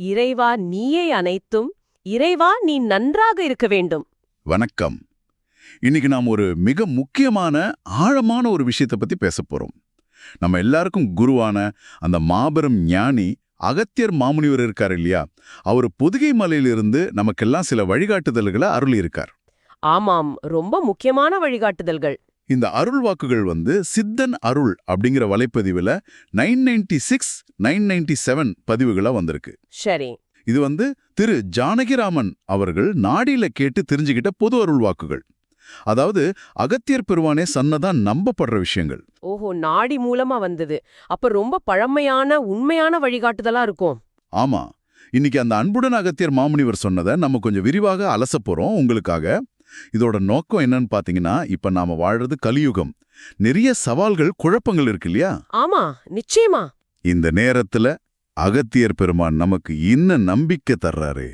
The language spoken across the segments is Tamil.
இறைவா நீயே அனைத்தும் இறைவா நீ நன்றாக இருக்க வேண்டும். வணக்கம். இன்னைக்கு நாம் ஒரு மிக முக்கியமான ஆழமான ஒரு விஷயத்தை பத்தி பேச போறோம். நம்ம எல்லாருக்கும் குருவான அந்த மாபெரும் ஞானி அகத்தியர் மாமுனிவர் இருக்கார் இல்லையா? அவர் பொதுகை மலையிலிருந்து நமக்கெல்லாம் சில வழிகாட்டுதல்களை அருளி இருக்கார் ஆமாம் ரொம்ப முக்கியமான வழிகாட்டுதல்கள். இந்த அருள் வாக்குகள் வந்து சித்தன் அருள் அப்படிங்கிற வலைப்பதிவுல nine ninety six nine ninety seven பதிவுகளா வந்திருக்கு. சரி. இது வந்து திரு ஜானகிராமன் அவர்கள் நாடியில கேட்டு தெரிஞ்சுக்கிட்ட பொது அருள் வாக்குகள் அதாவது அகத்தியர் பெருவானே சன்னதான் நம்பப்படுற விஷயங்கள். ஓஹோ நாடி மூலமா வந்தது. அப்ப ரொம்ப பழமையான உண்மையான வழிகாட்டுதலா இருக்கும். ஆமா. இன்னைக்கு அந்த அன்புடன் அகத்தியர் மாமுனிவர் சொன்னதை நம்ம கொஞ்சம் விரிவாக அலச போறோம் உங்களுக்காக. இதோட நோக்கம் என்னன்னு பாத்தீங்கன்னா இப்ப நாம வாழ்றது கலியுகம். நிறைய சவால்கள் குழப்பங்கள் இருக்கு இல்லையா? ஆமா நிச்சயமா. இந்த நேரத்துல அகத்தியர் பெருமான் நமக்கு இன்ன நம்பிக்கை தர்றாரு.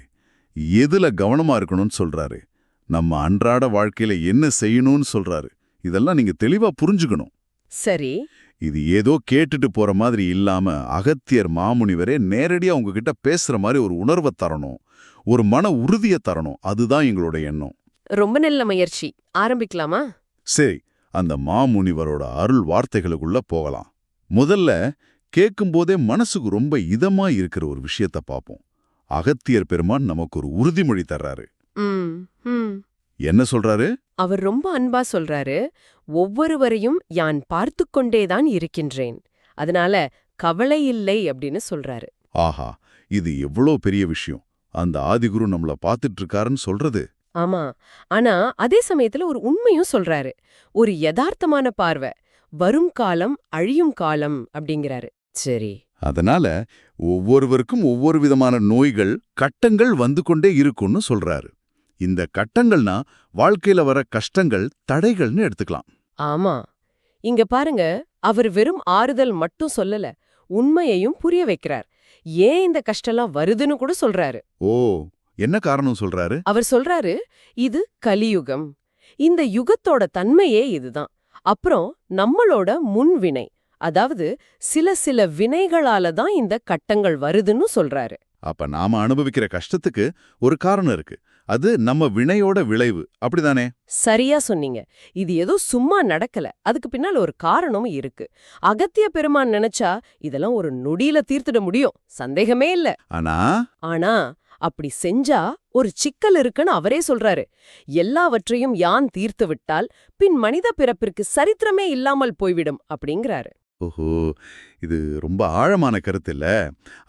எதுல கவனமா இருக்கணும்னு சொல்றாரு. நம்ம அன்றாட வாழ்க்கையில என்ன செய்யணும்னு சொல்றாரு. இதெல்லாம் நீங்க தெளிவா புரிஞ்சுக்கணும். சரி. இது ஏதோ கேட்டுட்டு போற மாதிரி இல்லாம அகத்தியர் மாமுனிவரே நேரடியா உங்ககிட்ட பேசுற மாதிரி ஒரு உணர்வை தரணும். ஒரு மன உறுதியை தரணும். அதுதான் எங்களோட எண்ணம். ரொம்ப நல்ல முயற்சி. ஆரம்பிக்கலாமா? சரி அந்த மாமுனிவரோட அருள் வார்த்தைகளுக்குள்ள போகலாம். முதல்ல கேட்கும்போதே மனசுக்கு ரொம்ப இதமா இருக்கிற ஒரு விஷயத்த பார்ப்போம் அகத்தியர் பெருமான் நமக்கு ஒரு உறுதிமொழி தர்றாரு. என்ன சொல்றாரு? அவர் ரொம்ப அன்பா சொல்றாரு ஒவ்வொருவரையும் யான் பார்த்து கொண்டேதான் இருக்கின்றேன். அதனால கவலை இல்லை அப்படின்னு சொல்றாரு. ஆஹா இது எவ்வளோ பெரிய விஷயம். அந்த ஆதிகுரு நம்மள பார்த்துட்டு இருக்காருன்னு சொல்றது ஆமா. ஆனா அதே சமயத்துல ஒரு உண்மையும் சொல்றாரு. ஒரு யதார்த்தமான பார்வை. வரும் காலம் அழியும் காலம் அப்படிங்கிறாரு. சரி. அதனால ஒவ்வொருவருக்கும் ஒவ்வொரு விதமான நோய்கள் கட்டங்கள் வந்து கொண்டே இருக்கும்னு சொல்றாரு. இந்த கட்டங்கள்னா வாழ்க்கையில வர கஷ்டங்கள் தடைகள்னு எடுத்துக்கலாம். ஆமா. இங்க பாருங்க அவர் வெறும் ஆறுதல் மட்டும் சொல்லல உண்மையையும் புரிய வைக்கிறார். ஏன் இந்த கஷ்டம்லாம் வருதுன்னு கூட சொல்றாரு. ஓ. என்ன காரணம் சொல்றாரு? அவர் சொல்றாரு இது கலியுகம். இந்த யுகத்தோட தன்மையே இதுதான். அப்புறம் நம்மளோட முன்வினை அதாவது சில சில வினைகளால தான் இந்த கட்டங்கள் வருதுன்னு சொல்றாரு. அப்ப நாம அனுபவிக்கிற கஷ்டத்துக்கு ஒரு காரணம் இருக்கு. அது நம்ம வினையோட விளைவு. அப்படிதானே? சரியா சொன்னீங்க. இது ஏதோ சும்மா நடக்கல. அதுக்கு பின்னால ஒரு காரணமும் இருக்கு. அகத்திய பெருமான் நினைச்சா இதெல்லாம் ஒரு நொடியில தீர்த்திட முடியும். சந்தேகமே இல்ல. ஆனா? ஆனா அப்படி செஞ்சா ஒரு சிக்கல் இருக்குன்னு அவரே சொல்றாரு. எல்லாவற்றையும் யான் தீர்த்து விட்டால் பின் மனித பிறப்பிற்கு சரித்திரமே இல்லாமல் போய்விடும் அப்படிங்கிறாரு. ஓஹோ இது ரொம்ப ஆழமான கருத்து இல்ல.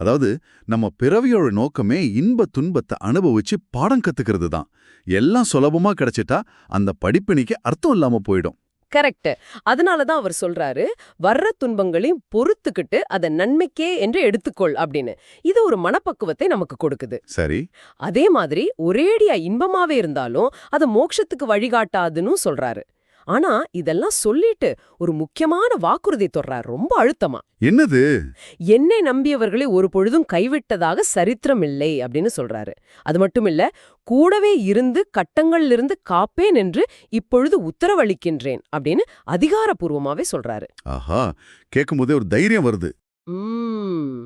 அதாவது நம்ம பிறவியோட நோக்கமே இன்ப துன்பத்தை அனுபவிச்சு பாடம் கத்துக்கிறது தான். எல்லாம் சுலபமா கிடைச்சிட்டா அந்த படிப்பினிக்கு அர்த்தம் இல்லாம போயிடும். கரெக்ட் அதனாலதான் அவர் சொல்றாரு வர்ற துன்பங்களையும் பொறுத்துக்கிட்டு அதை நன்மைக்கே என்று எடுத்துக்கொள் அப்படின்னு. இது ஒரு மனப்பக்குவத்தை நமக்கு கொடுக்குது. சரி. அதே மாதிரி ஒரேடியா இன்பமாவே இருந்தாலும் அது மோட்சத்துக்கு வழிகாட்டாதுன்னு சொல்றாரு. ஆனா இதெல்லாம் சொல்லிட்டு ஒரு முக்கியமான வாக்குறுதி தொடுறார். ரொம்ப அழுத்தமா. என்னது? என்னை நம்பியவர்களை ஒரு பொழுதும் கைவிட்டதாக சரித்திரம் இல்லை அப்படின்னு சொல்றாரு. அது மட்டும் இல்ல கூடவே இருந்து கட்டங்களிலிருந்து காப்பேன் என்று இப்பொழுது உத்தரவளிக்கின்றேன் அப்படின்னு அதிகாரப்பூர்வமாவே சொல்றாரு. ஆஹா கேட்கும்போதே ஒரு தைரியம் வருது.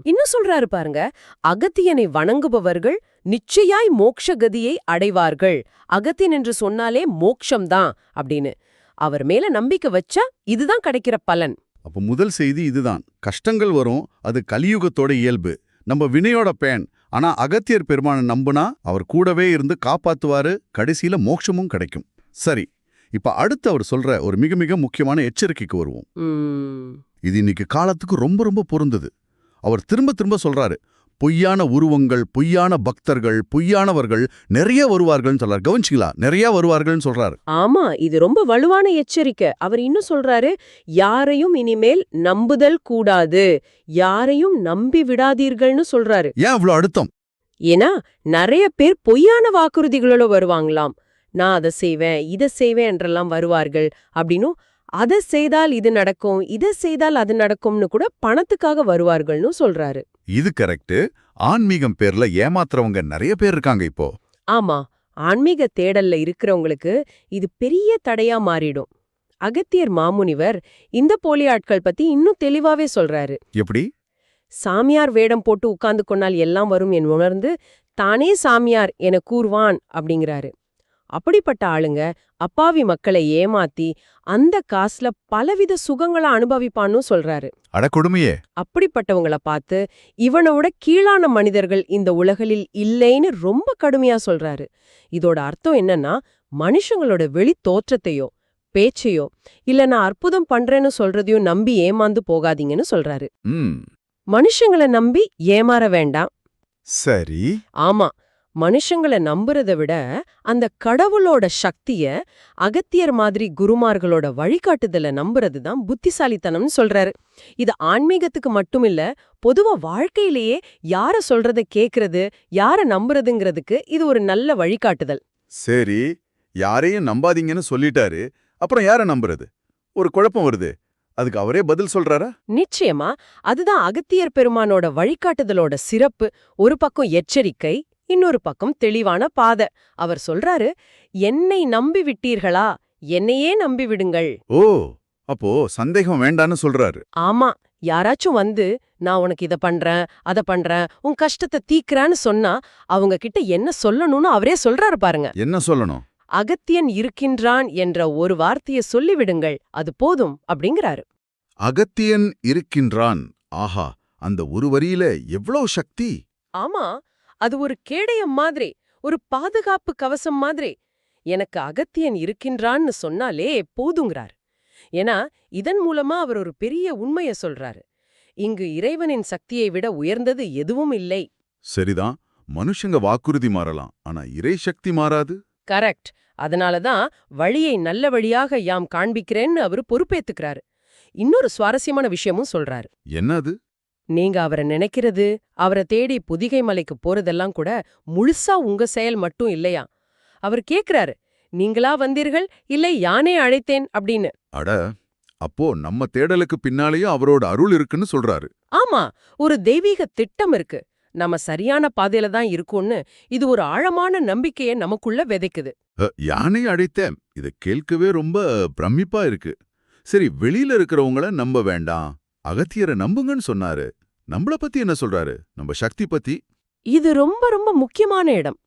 இன்னும் சொல்றாரு பாருங்க அகத்தியனை வணங்குபவர்கள் நிச்சயாய் மோக்ஷகதியை அடைவார்கள். அகத்தியன் என்று சொன்னாலே மோக்ஷம்தான் அப்படின்னு. அவர் மேல நம்பிக்கை வச்சா இதுதான் கிடைக்கிற பலன். அப்ப முதல் செய்தி இதுதான். கஷ்டங்கள் வரும் அது கலியுகத்தோட இயல்பு. நம்ம வினையோட பேன். ஆனா அகத்தியர் பெருமானை நம்புனா அவர் கூடவே இருந்து காப்பாத்துவாரு கடைசியில மோட்சமும் கிடைக்கும். சரி இப்ப அடுத்து அவர் சொல்ற ஒரு மிக மிக முக்கியமான எச்சரிக்கைக்கு வருவோம். இது இன்னைக்கு காலத்துக்கு ரொம்ப ரொம்ப பொருந்தது. அவர் திரும்ப திரும்ப சொல்றாரு பொய்யான உருவங்கள் பொய்யான பக்தர்கள் பொய்யானவர்கள் நிறைய வருவார்கள்னு சொல்றாரு. கவனிச்சிங்களா நிறைய வருவார்கள்னு சொல்றாரு. ஆமா இது ரொம்ப வலுவான எச்சரிக்கை. அவர் இன்னும் சொல்றாரு யாரையும் இனிமேல் நம்புதல் கூடாது. யாரையும் நம்பி விடாதீர்கள்னு சொல்றாரு. ஏன் இவ்வளவு அழுத்தம்? ஏன்னா நிறைய பேர் பொய்யான வாக்குறுதிகளோட வருவாங்களாம். நான் அதை செய்வேன் இதை செய்வேன் என்றெல்லாம் வருவார்கள். அப்படின்னும் அதை செய்தால் இது நடக்கும் இதை செய்தால் அது நடக்கும்னு கூட பணத்துக்காக வருவார்கள்னு சொல்றாரு. இது கரெக்ட் ஆன்மீகம் பேர்ல ஏமாத்துறவங்க நிறைய பேர் இருக்காங்க இப்போ. ஆமா. ஆன்மீக தேடல்ல இருக்கிறவங்களுக்கு இது பெரிய தடையா மாறிடும். அகத்தியர் மாமுனிவர் இந்த போலி ஆட்கள் பத்தி இன்னும் தெளிவாவே சொல்றாரு. எப்படி? சாமியார் வேடம் போட்டு உட்கார்ந்து கொண்டால் எல்லாம் வரும் என் உணர்ந்து தானே சாமியார் என கூறுவான் அப்படிங்கிறாரு. அப்படிப்பட்ட ஆளுங்க அப்பாவி மக்களை ஏமாத்தி அந்த காசுல பலவித சுகங்களை அனுபவிப்பான்னு சொல்றாரு. அட கொடுமையே. அப்படிப்பட்டவங்கள பார்த்து இவனை விட கீழான மனிதர்கள் இந்த உலகில் இல்லைன்னு ரொம்ப கடுமையா சொல்றாரு. இதோட அர்த்தம் என்னன்னா மனுஷங்களோட வெளி தோற்றத்தையோ பேச்சையோ இல்ல நான் அற்புதம் பண்றேன்னு சொல்றதையும் நம்பி ஏமாந்து போகாதீங்கன்னு சொல்றாரு. மனுஷங்கள நம்பி ஏமாற வேண்டாம். சரி. ஆமா. மனுஷங்கள நம்புறத விட அந்த கடவுளோட சக்திய அகத்தியர் மாதிரி குருமார்களோட வழிகாட்டுதல நம்புறது தான் புத்திசாலித்தனம்னு சொல்றாரு. இது ஆன்மீகத்துக்கு மட்டுமில்ல பொதுவா வாழ்க்கையிலேயே யார சொல்றத கேக்குறது யார நம்புறதுங்கிறதுக்கு இது ஒரு நல்ல வழிகாட்டுதல். சரி யாரையும் நம்பாதீங்கன்னு சொல்லிட்டாரு அப்புறம் யாரை நம்புறது? ஒரு குழப்பம் வருது அதுக்கு அவரே பதில் சொல்றாரா? நிச்சயமா அதுதான் அகத்தியர் பெருமானோட வழிகாட்டுதலோட சிறப்பு ஒரு பக்கம் எச்சரிக்கை இன்னொரு பக்கம் தெளிவான பாதை. அவர் சொல்றாரு என்னை நம்பி விட்டீர்களா என்னையே நம்பி விடுங்கள் ஓ அப்போ சந்தேகம் வேண்டான்னு சொல்றாரு. ஆமா யாராச்சும் வந்து நான் உனக்கு இத பண்றேன் அத பண்றேன் உன் கஷ்டத்தை தீக்குறேன்னு சொன்னா அவங்க கிட்ட என்ன சொல்லணும்னு அவரே சொல்றாரு பாருங்க. என்ன சொல்லணும்? அகத்தியன் இருக்கின்றான் என்ற ஒரு வார்த்தையை சொல்லிவிடுங்கள் அது போதும் அப்படிங்கிறாரு. அகத்தியன் இருக்கின்றான் ஆஹா அந்த ஒரு வரியில எவ்வளவு சக்தி? ஆமா அது ஒரு கேடயம் மாதிரி ஒரு பாதுகாப்பு கவசம் மாதிரி. எனக்கு அகத்தியன் இருக்கின்றான்னு சொன்னாலே போதுங்கிறார். ஏன்னா இதன் மூலமா அவர் ஒரு பெரிய உண்மைய சொல்றாரு. இங்கு இறைவனின் சக்தியை விட உயர்ந்தது எதுவும் இல்லை. சரிதான் மனுஷங்க வாக்குறுதி மாறலாம் ஆனா இறை சக்தி மாறாது? கரெக்ட். அதனாலதான் வழியை நல்ல வழியாக யாம் காண்பிக்கிறேன்னு அவரு பொறுப்பேத்துக்கிறாரு. இன்னொரு சுவாரஸ்யமான விஷயமும் சொல்றாரு. என்னது? நீங்க அவரை நினைக்கிறது அவரை தேடி புதிகை மலைக்கு போறதெல்லாம் கூட முழுசா உங்க செயல் மட்டும் இல்லையா? அவர் கேக்குறாரு நீங்களா வந்தீர்கள்? இல்லை யானே அழைத்தேன் அப்படின்னு. அட அப்போ நம்ம தேடலுக்கு பின்னாலேயும் அவரோட அருள் இருக்குன்னு சொல்றாரு. ஆமா ஒரு தெய்வீக திட்டம் இருக்கு. நம்ம சரியான பாதையில தான் இருக்கோம்னு இது ஒரு ஆழமான நம்பிக்கையை நமக்குள்ள விதைக்குது. யானை அழைத்தேன். இத கேட்கவே ரொம்ப பிரமிப்பா இருக்கு. சரி வெளியில இருக்கிறவங்கள நம்ப வேண்டாம். அகத்தியரை நம்புங்கன்னு சொன்னாரு. நம்மள பத்தி என்ன சொல்றாரு? நம்ம சக்தி பத்தி? இது ரொம்ப ரொம்ப முக்கியமான இடம்.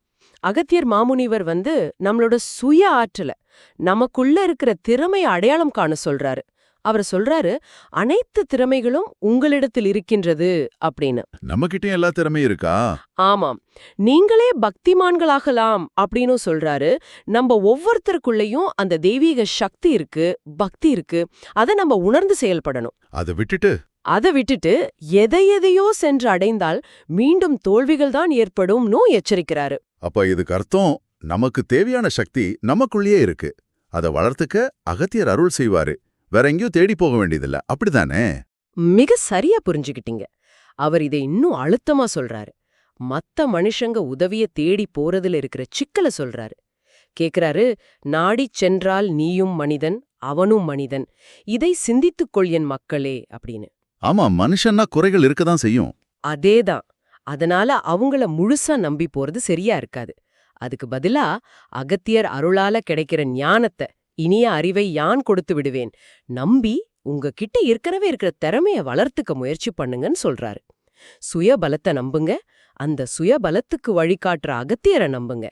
அகத்தியர் மாமுனிவர் வந்து நம்மளோட சுய ஆற்றல நமக்குள்ள இருக்கிற திறமையை அடையாளம் காண சொல்றாரு. அவர் சொல்றாரு அனைத்து திறமைகளும் உங்களிடத்தில் இருக்கின்றது அப்படின்னு. நம்மகிட்டயும் எல்லா திறமையும் இருக்கா? ஆமாம். நீங்களே பக்திமான்களாகலாம் அப்படின்னு சொல்றாரு. நம்ம ஒவ்வொருத்தருக்குள்ளேயும் அந்த தெய்வீக சக்தி இருக்கு பக்தி இருக்கு. அதை நம்ம உணர்ந்து செயல்படணும். அதை விட்டுட்டு அதை விட்டுட்டு எதை எதையோ சென்று அடைந்தால் மீண்டும் தோல்விகள் தான் ஏற்படும்னு எச்சரிக்கிறாரு. அப்ப இதுக்கு அர்த்தம் நமக்கு தேவையான சக்தி நமக்குள்ளேயே இருக்கு. அத வளர்த்துக்க அகத்தியர் அருள் செய்வாரு. வேற எங்கேயும் தேடி போக வேண்டியதில்ல. அப்படிதானே? மிக சரியா புரிஞ்சுக்கிட்டீங்க. அவர் இதை இன்னும் அழுத்தமா சொல்றாரு. மத்த மனுஷங்க உதவிய தேடி போறதுல இருக்கிற சிக்கல சொல்றாரு. கேக்குறாரு நாடிச் சென்றால் நீயும் மனிதன் அவனும் மனிதன். இதை சிந்தித்துக் கொள் என் மக்களே அப்படின்னு. ஆமா மனுஷன்னா குறைகள் இருக்க தான் செய்யும். அதேதான். அதனால அவங்கள முழுசா நம்பி போறது சரியா இருக்காது. அதுக்கு பதிலா அகத்தியர் அருளால கிடைக்கிற ஞானத்தை இனிய அறிவை யான் கொடுத்து விடுவேன்? நம்பி உங்ககிட்ட இருக்கிறவே இருக்கிற திறமைய வளர்த்துக்க முயற்சி பண்ணுங்கன்னு சொல்றாரு. சுயபலத்தை நம்புங்க. அந்த சுயபலத்துக்கு வழிகாட்டுற அகத்தியரை நம்புங்க.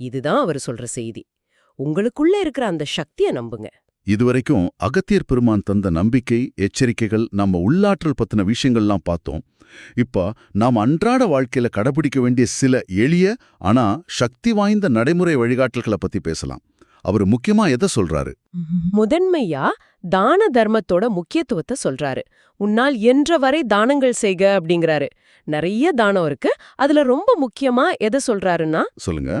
இதுதான் அவர் சொல்ற செய்தி. உங்களுக்குள்ள இருக்கிற அந்த சக்தியை நம்புங்க. இதுவரைக்கும் அகத்தியர் பெருமான் தந்த நம்பிக்கை எச்சரிக்கைகள் நம்ம உள்ளாற்றல் பத்தின விஷயங்கள்லாம் பார்த்தோம். இப்ப நாம் அன்றாட வாழ்க்கையில கடைபிடிக்க வேண்டிய சில எளிய ஆனா சக்தி வாய்ந்த நடைமுறை வழிகாட்டல்களை பத்தி பேசலாம். அவர் முக்கியமா எதை சொல்றாரு? முதன்மையா தான தர்மத்தோட முக்கியத்துவத்தை சொல்றாரு. உன்னால் என்ற வரை தானங்கள் செய்க அப்படிங்கிறாரு. நிறைய தானம் இருக்கு. அதுல ரொம்ப முக்கியமா எதை சொல்றாருன்னா சொல்லுங்க.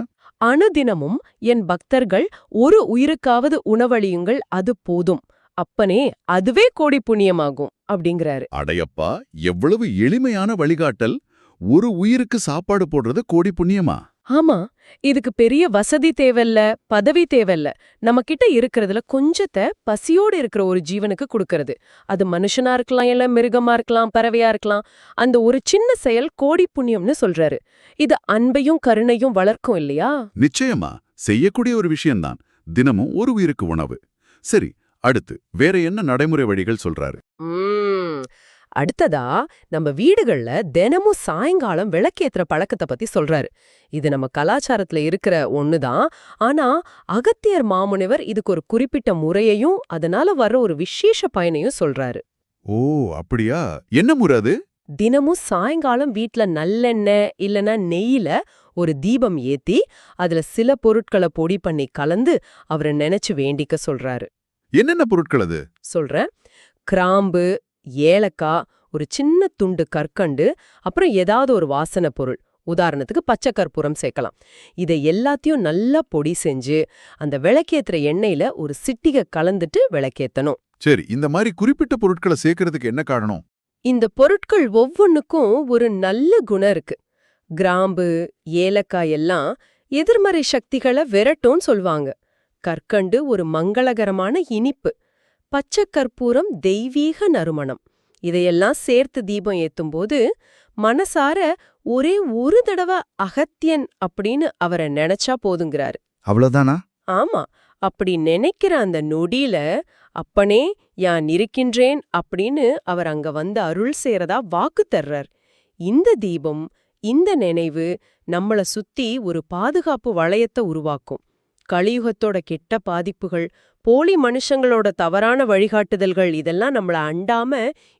அனுதினமும் என் பக்தர்கள் ஒரு உயிருக்காவது உணவளியுங்கள் அது போதும். அப்பனே அதுவே கோடி புண்ணியமாகும் அப்படிங்கிறாரு. அடையப்பா எவ்வளவு எளிமையான வழிகாட்டல். ஒரு உயிருக்கு சாப்பாடு போடுறது கோடி புண்ணியமா? ஆமா இதுக்கு பெரிய வசதி தேவையில்ல பதவி தேவையில்ல. நம்ம கிட்ட இருக்கிறதுல கொஞ்சத்தை பசியோடு இருக்கிற ஒரு ஜீவனுக்கு கொடுக்கறது. அது மனுஷனா இருக்கலாம் இல்ல மிருகமா இருக்கலாம் பறவையா இருக்கலாம். அந்த ஒரு சின்ன செயல் கோடி புண்ணியம்னு சொல்றாரு. இது அன்பையும் கருணையும் வளர்க்கும் இல்லையா? நிச்சயமா செய்யக்கூடிய ஒரு விஷயம்தான். தினமும் ஒரு உயிருக்கு உணவு. சரி அடுத்து வேற என்ன நடைமுறை வழிகள் சொல்றாரு? அடுத்ததா நம்ம வீடுகள்ல தினமும் சாயங்காலம் விளக்கேத்துற பழக்கத்தை பத்தி சொல்றாரு. இது நம்ம கலாச்சாரத்துல இருக்கிற ஒண்ணுதான். ஆனா அகத்தியர் மாமுனிவர் இதுக்கு ஒரு குறிப்பிட்ட முறையையும் அதனால வர்ற ஒரு விசேஷ பயனையும் சொல்றாரு. ஓ அப்படியா? என்ன முறை அது? தினமும் சாயங்காலம் வீட்ல நல்லெண்ணெய் இல்லனா நெய்யில ஒரு தீபம் ஏத்தி அதுல சில பொருட்களை பொடி பண்ணி கலந்து அவரை நினைச்சு வேண்டிக்க சொல்றாரு. என்னென்ன பொருட்கள் அது? சொல்றேன். கிராம்பு ஏலக்காய் ஒரு சின்ன துண்டு கற்கண்டு அப்புறம் ஏதாவது ஒரு வாசனை பொருள். உதாரணத்துக்கு பச்சை கற்பூரம் சேர்க்கலாம். இதை எல்லாத்தையும் நல்லா பொடி செஞ்சு அந்த விளக்கேத்துற எண்ணெயில ஒரு சிட்டிகை கலந்துட்டு விளக்கேத்தணும். சரி இந்த மாதிரி குறிப்பிட்ட பொருட்களை சேர்க்கறதுக்கு என்ன காரணம்? இந்த பொருட்கள் ஒவ்வொன்னுக்கும் ஒரு நல்ல குணம் இருக்கு. கிராம்பு ஏலக்காய் எல்லாம் எதிர்மறை சக்திகளை விரட்டும்னு சொல்வாங்க கற்கண்டு ஒரு மங்களகரமான இனிப்பு. பச்சை கற்பூரம் தெய்வீக நறுமணம். இதையெல்லாம் சேர்த்து தீபம் ஏத்தும்போது மனசார ஒரே ஒரு தடவை அகத்தியன் அப்படின்னு அவரை நினைச்சா போதுங்கிறாரு. அவ்வளவுதானா? ஆமா அப்படி நினைக்கிற அந்த நொடியில அப்பனே யான் இருக்கின்றேன் அப்படின்னு அவர் அங்க வந்து அருள் செய்யறதா வாக்கு தர்றார். இந்த தீபம் இந்த நினைவு நம்மள சுத்தி ஒரு பாதுகாப்பு வளையத்தை உருவாக்கும். கலியுகத்தோட கெட்ட பாதிப்புகள் போலி மனுஷங்களோட தவறான வழிகாட்டுதல்கள் இதெல்லாம் நம்மள அண்டாம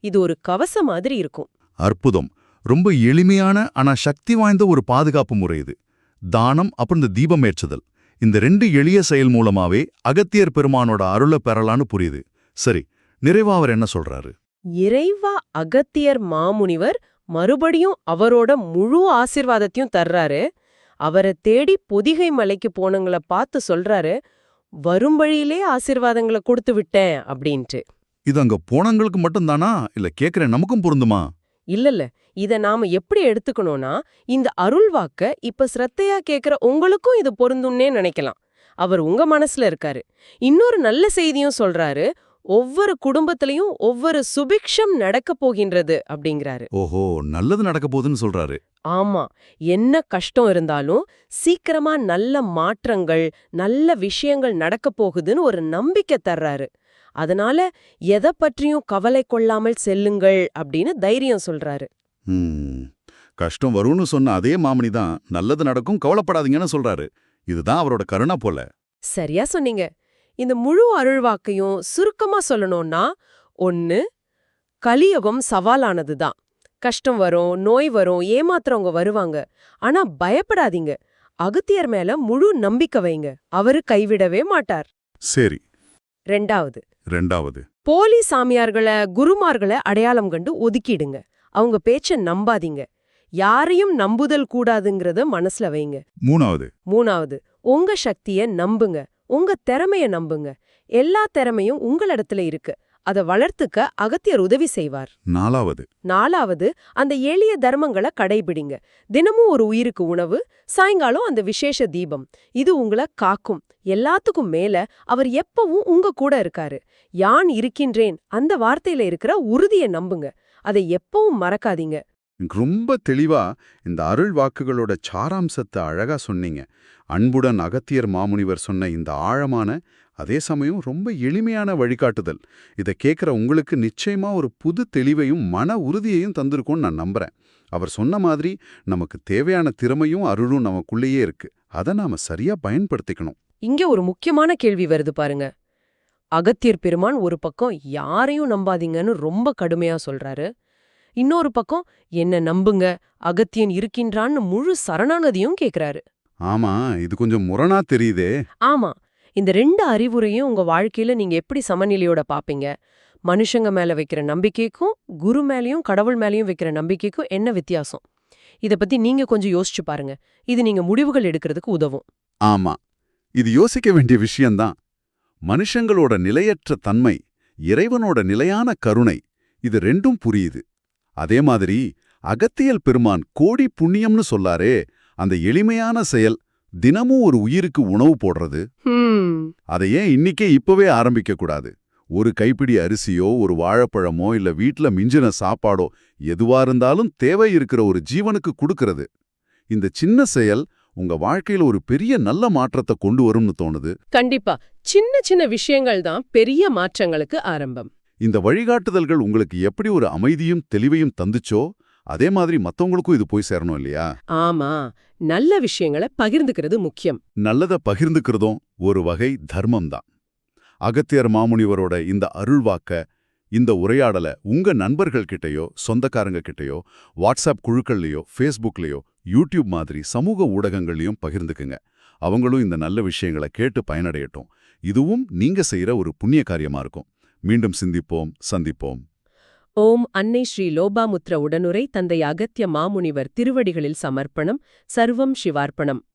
இது ஒரு கவசம் மாதிரி இருக்கும். அற்புதம். ரொம்ப எளிமையான ஆனா சக்தி வாய்ந்த ஒரு பாதுகாப்பு முறை இது. தானம் அப்புறம் இந்த தீபம் ஏற்றுதல் இந்த ரெண்டு எளிய செயல் மூலமாவே அகத்தியர் பெருமானோட அருளை பெறலான்னு புரியுது. சரி நிறைவா அவர் என்ன சொல்றாரு? இறைவா அகத்தியர் மாமுனிவர் மறுபடியும் அவரோட முழு ஆசிர்வாதத்தையும் தர்றாரு. அவரை தேடி பொதிகை மலைக்கு போனவங்கள பார்த்து சொல்றாரு. வரும் வழியிலே ஆசிர்வாதங்களை கொடுத்து விட்டேன் அப்படின்ட்டு. இது அங்க போனங்களுக்கு மட்டும்தானா? இல்ல கேக்குற நமக்கும் பொருந்துமா? இல்லல்ல இத நாம எப்படி எடுத்துக்கணும்னா இந்த அருள் வாக்க இப்ப சிரத்தையா கேக்குற உங்களுக்கும் இது பொருந்தும்னே நினைக்கலாம். அவர் உங்க மனசுல இருக்காரு. இன்னொரு நல்ல செய்தியும் சொல்றாரு ஒவ்வொரு குடும்பத்திலையும் ஒவ்வொரு சுபிக்ஷம் நடக்க போகின்றது அப்படிங்கிறாரு. ஓஹோ நல்லது நடக்க போகுதுன்னு சொல்றாரு. ஆமா என்ன கஷ்டம் இருந்தாலும் சீக்கிரமா நல்ல மாற்றங்கள் நல்ல விஷயங்கள் நடக்க போகுதுன்னு ஒரு நம்பிக்கை தர்றாரு. அதனால எதை பற்றியும் கவலை கொள்ளாமல் செல்லுங்கள் அப்படின்னு தைரியம் சொல்றாரு. கஷ்டம் வரும்னு சொன்ன அதே மாமணி தான் நல்லது நடக்கும் கவலைப்படாதீங்கன்னு சொல்றாரு. இதுதான் அவரோட கருணா போல. சரியா சொன்னீங்க. இந்த முழு அருள்வாக்கையும் சுருக்கமா சொல்லணும்னா ஒன்னு கலியுகம் சவாலானதுதான். கஷ்டம் வரும் நோய் வரும் ஏமாத்துறவங்க வருவாங்க. ஆனா பயப்படாதீங்க. அகத்தியர் மேல முழு நம்பிக்கை வைங்க. அவரு கைவிடவே மாட்டார். சரி. ரெண்டாவது. ரெண்டாவது. போலி சாமியார்களை குருமார்களை அடையாளம் கண்டு ஒதுக்கிடுங்க. அவங்க பேச்ச நம்பாதீங்க. யாரையும் நம்புதல் கூடாதுங்கிறத மனசுல வைங்க. மூணாவது. மூணாவது. உங்க சக்திய நம்புங்க. உங்க திறமைய நம்புங்க. எல்லா திறமையும் உங்களிடத்துல இருக்கு. அத வளர்த்துக்க அகத்தியர் உதவி செய்வார். நாலாவது. நாலாவது அந்த எளிய தர்மங்களை கடைபிடிங்க. தினமும் ஒரு உயிருக்கு உணவு சாயங்காலம் அந்த விசேஷ தீபம். இது உங்களை காக்கும். எல்லாத்துக்கும் மேல அவர் எப்பவும் உங்க கூட இருக்காரு. யான் இருக்கின்றேன் அந்த வார்த்தையில இருக்கிற உறுதிய நம்புங்க. அதை எப்பவும் மறக்காதீங்க. ரொம்ப தெளிவா இந்த அருள் வாக்குகளோட சாராம்சத்தை அழகா சொன்னீங்க. அன்புடன் அகத்தியர் மாமுனிவர் சொன்ன இந்த ஆழமான அதே சமயம் ரொம்ப எளிமையான வழிகாட்டுதல். இதை கேட்குற உங்களுக்கு நிச்சயமா ஒரு புது தெளிவையும் மன உறுதியையும் தந்திருக்கும்னு நான் நம்புறேன். அவர் சொன்ன மாதிரி நமக்கு தேவையான திறமையும் அருளும் நமக்குள்ளேயே இருக்கு. அதை நாம சரியா பயன்படுத்திக்கணும். இங்க ஒரு முக்கியமான கேள்வி வருது பாருங்க. அகத்தியர் பெருமான் ஒரு பக்கம் யாரையும் நம்பாதீங்கன்னு ரொம்ப கடுமையா சொல்றாரு. இன்னொரு பக்கம் என்ன நம்புங்க? அகத்தியன் இருக்கின்றான்னு முழு சரணாகதியும் கேக்குறாரு. ஆமா இது கொஞ்சம் முரணா தெரியுதே. ஆமா இந்த ரெண்டு அறிவுரையும் உங்க வாழ்க்கையில நீங்க எப்படி சமநிலையோட பாப்பீங்க? மனுஷங்க மேல வைக்கிற நம்பிக்கைக்கும் குரு மேலயும் கடவுள் மேலயும் வைக்கிற நம்பிக்கைக்கும் என்ன வித்தியாசம்? இத பத்தி நீங்க கொஞ்சம் யோசிச்சு பாருங்க. இது நீங்க முடிவுகள் எடுக்கிறதுக்கு உதவும். ஆமா இது யோசிக்க வேண்டிய விஷயம்தான். மனுஷங்களோட நிலையற்ற தன்மை இறைவனோட நிலையான கருணை இது ரெண்டும் புரியுது. அதே மாதிரி அகத்தியல் பெருமான் கோடி புண்ணியம்னு சொல்லாரே அந்த எளிமையான செயல் தினமும் ஒரு உயிருக்கு உணவு போடுறது. அதை ஏன் இன்னிக்கே இப்பவே ஆரம்பிக்க கூடாது? ஒரு கைப்பிடி அரிசியோ ஒரு வாழைப்பழமோ இல்ல வீட்ல மிஞ்சின சாப்பாடோ எதுவா இருந்தாலும் தேவை இருக்கிற ஒரு ஜீவனுக்கு கொடுக்கறது. இந்த சின்ன செயல் உங்க வாழ்க்கையில ஒரு பெரிய நல்ல மாற்றத்தை கொண்டு வரும்னு தோணுது. கண்டிப்பா. சின்ன சின்ன விஷயங்கள் தான் பெரிய மாற்றங்களுக்கு ஆரம்பம். இந்த வழிகாட்டுதல்கள் உங்களுக்கு எப்படி ஒரு அமைதியும் தெளிவையும் தந்துச்சோ அதே மாதிரி மத்தவங்களுக்கும் இது போய் சேரணும் இல்லையா? ஆமா. நல்ல விஷயங்களை பகிர்ந்துக்கிறது முக்கியம். நல்லத பகிர்ந்துக்கிறதும் ஒரு வகை தர்மம் தான் அகத்தியர் மாமுனிவரோட இந்த அருள்வாக்க இந்த உரையாடலை உங்க நண்பர்கள் கிட்டயோ சொந்தக்காரங்க கிட்டயோ வாட்ஸ்அப் குழுக்கள்லயோ ஃபேஸ்புக்லயோ யூடியூப் மாதிரி சமூக ஊடகங்கள்லயும் பகிர்ந்துக்குங்க. அவங்களும் இந்த நல்ல விஷயங்களை கேட்டு பயனடையட்டும். இதுவும் நீங்க செய்யற ஒரு புண்ணிய காரியமா இருக்கும். மீண்டும் சிந்திப்போம் சந்திப்போம். ஓம் அன்னை ஸ்ரீ லோபாமுத்ர உடனுரை தந்தை அகத்திய மாமுனிவர் திருவடிகளில் சமர்ப்பணம் சர்வம் சிவார்ப்பணம்.